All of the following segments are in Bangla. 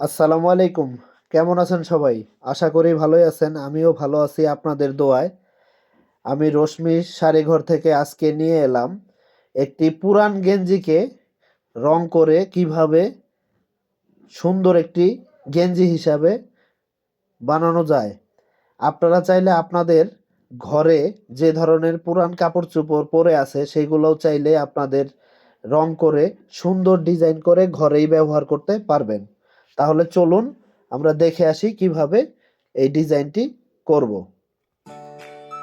আসসালামু আলাইকুম। কেমন আছেন সবাই? আশা করি ভালোই আছেন, আমিও ভালো আছি আপনাদের দোয়ায়। আমি রশ্মি শাড়িঘর থেকে আজকে নিয়ে এলাম একটি পুরান গেঞ্জিকে রং করে কীভাবে সুন্দর একটি গেঞ্জি হিসাবে বানানো যায়। আপনারা চাইলে আপনাদের ঘরে যে ধরনের পুরান কাপড় চোপড় পরে আছে, সেগুলোও চাইলে আপনাদের রং করে সুন্দর ডিজাইন করে ঘরেই ব্যবহার করতে পারবেন। তাহলে চলুন আমরা দেখে আসি কীভাবে এই ডিজাইনটি করব।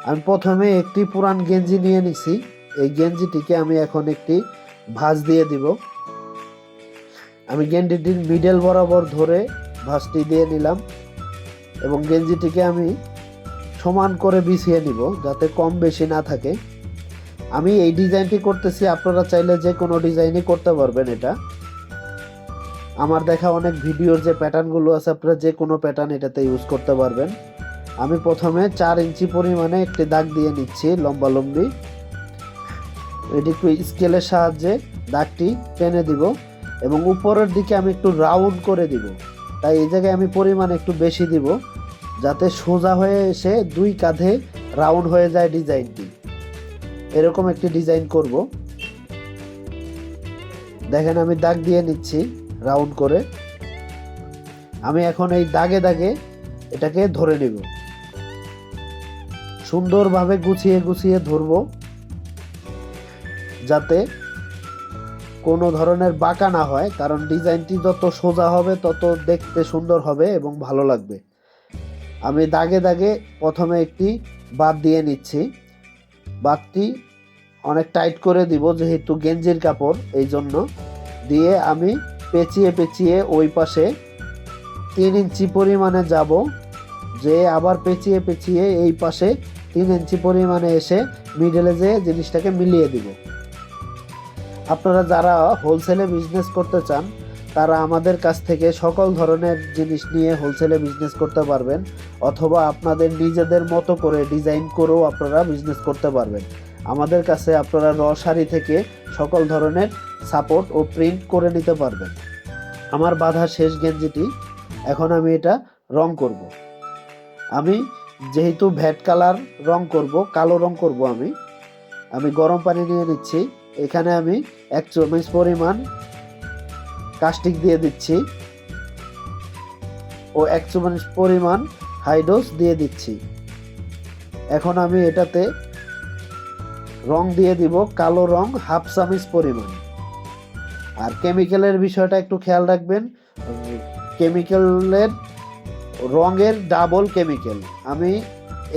আমি প্রথমে একটি পুরান গেঞ্জি নিয়ে নিছি। এই গেঞ্জিটিকে আমি এখন একটি ভাঁজ দিয়ে দিব। আমি গেঞ্জিটির মিডল বরাবর ধরে ভাঁজটি দিয়ে নিলাম এবং গেঞ্জিটিকে আমি সমান করে বিছিয়ে নিব যাতে কম বেশি না থাকে। আমি এই ডিজাইনটি করতেছি, আপনারা চাইলে যে কোনো ডিজাইনই করতে পারবেন এটা। আমার দেখা অনেক ভিডিওর যে প্যাটার্নগুলো আছে, আপনারা যে কোনো প্যাটার্ন এটাতে ইউজ করতে পারবেন। আমি প্রথমে চার ইঞ্চি পরিমাণে একটি দাগ দিয়ে নিচ্ছি লম্বা লম্বি এটি একটু স্কেলের সাহায্যে দাগটি টেনে দিব এবং উপরের দিকে আমি একটু রাউন্ড করে দিব। তাই এই জায়গায় আমি পরিমাণ একটু বেশি দিব, যাতে সোজা হয়ে এসে দুই কাঁধে রাউন্ড হয়ে যায় ডিজাইনটি। এরকম একটি ডিজাইন করব। দেখেন আমি দাগ দিয়ে নিচ্ছি। রাউন্ড করে, আমি এখন এই দাগে দাগে এটাকে ধরে নেব। সুন্দরভাবে গুছিয়ে গুছিয়ে ধরবো, যাতে কোনো ধরনের বাঁকা না হয়, কারণ ডিজাইনটি যত সোজা হবে, তত দেখতে সুন্দর হবে এবং ভালো লাগবে। আমি দাগে দাগে প্রথমে একটি বাদ দিয়ে নিচ্ছি। বাদটি অনেক টাইট করে দিব, যেহেতু গেঞ্জির কাপড়, এই জন্য। দিয়ে আমি পেঁচিয়ে পেঁচিয়ে ওই পাশে তিন ইঞ্চি পরিমাণে যাব, যে আবার পেঁচিয়ে পেঁচিয়ে এই পাশে তিন ইঞ্চি পরিমাণে এসে মিডলে যে জিনিসটাকে মিলিয়ে দিব। আপনারা যারা হোলসেলে বিজনেস করতে চান, তারা আমাদের কাছ থেকে সকল ধরনের জিনিস নিয়ে হোলসেলে বিজনেস করতে পারবেন, অথবা আপনাদের নিজেদের মতো করে ডিজাইন করেও আপনারা বিজনেস করতে পারবেন। আমাদের কাছে আপনারা র শাড়ি থেকে সকল ধরনের সাপোর্ট ও প্রিন্ট করে নিতে পারবেন। আমার বাঁধা শেষ গেঞ্জিটি, এখন আমি এটা রং করব। আমি যেহেতু ভ্যাট কালার রং করব, কালো রং করব আমি আমি গরম পানি নিয়ে নিচ্ছি। এখানে আমি এক চামচ পরিমাণ কাস্টিক দিয়ে দিচ্ছি ও এক চামচ পরিমাণ হাইডোস দিয়ে দিচ্ছি। এখন আমি এটাতে রং দিয়ে দিব কালো রং হাফ চামচ পরিমাণ। আর কেমিক্যালের বিষয়টা একটু খেয়াল রাখবেন কেমিক্যালের রঙের ডাবল কেমিক্যাল আমি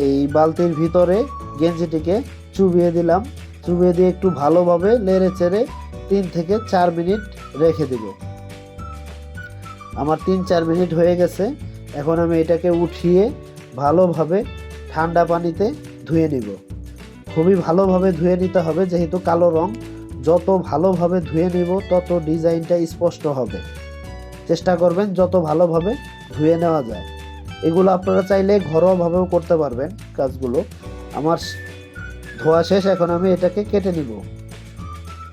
এই বালতির ভিতরে গেঞ্জিটিকে চুবিয়ে দিলাম, চুবিয়ে দিয়ে একটু ভালোভাবে নেড়ে চেড়ে তিন থেকে চার মিনিট রেখে দিব। আমার তিন চার মিনিট হয়ে গেছে, এখন আমি এটাকে উঠিয়ে ভালোভাবে ঠান্ডা পানিতে ধুয়ে নিব। খুবই ভালোভাবে ধুয়ে নিতে হবে, যেহেতু কালো রং। যত ভালোভাবে ধুয়ে নিব, তত ডিজাইনটা স্পষ্ট হবে। চেষ্টা করবেন যত ভালোভাবে ধুয়ে নেওয়া যায়। এগুলো আপনারা চাইলে ঘরোয়াভাবেও করতে পারবেন কাজগুলো। আমার ধোয়া শেষ, এখন আমি এটাকে কেটে নিব।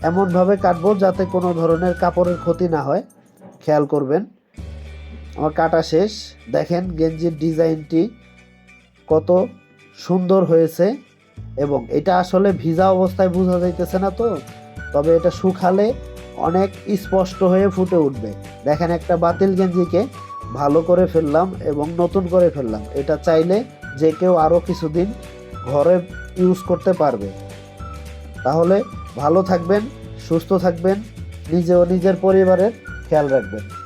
এমনভাবে কাটবো যাতে কোনো ধরনের কাপড়ের ক্ষতি না হয়। খেয়াল করবেন, আমার কাটা শেষ। দেখেন গেঞ্জির ডিজাইনটি কত সুন্দর হয়েছে। এবং এটা আসলে ভিজা অবস্থায় বোঝা যাইতেছে না তো। তবে এটা শুকালে অনেক স্পষ্ট হয়ে ফুটে উঠবে। দেখেন একটা বাতিল গেঞ্জিকে ভালো করে ফেললাম এবং নতুন করে ফেললাম। এটা চাইলে যে কেউ আরও কিছুদিন ঘরে ইউজ করতে পারবে। তাহলে ভালো থাকবেন, সুস্থ থাকবেন নিজে ও নিজের পরিবারের খেয়াল রাখবেন।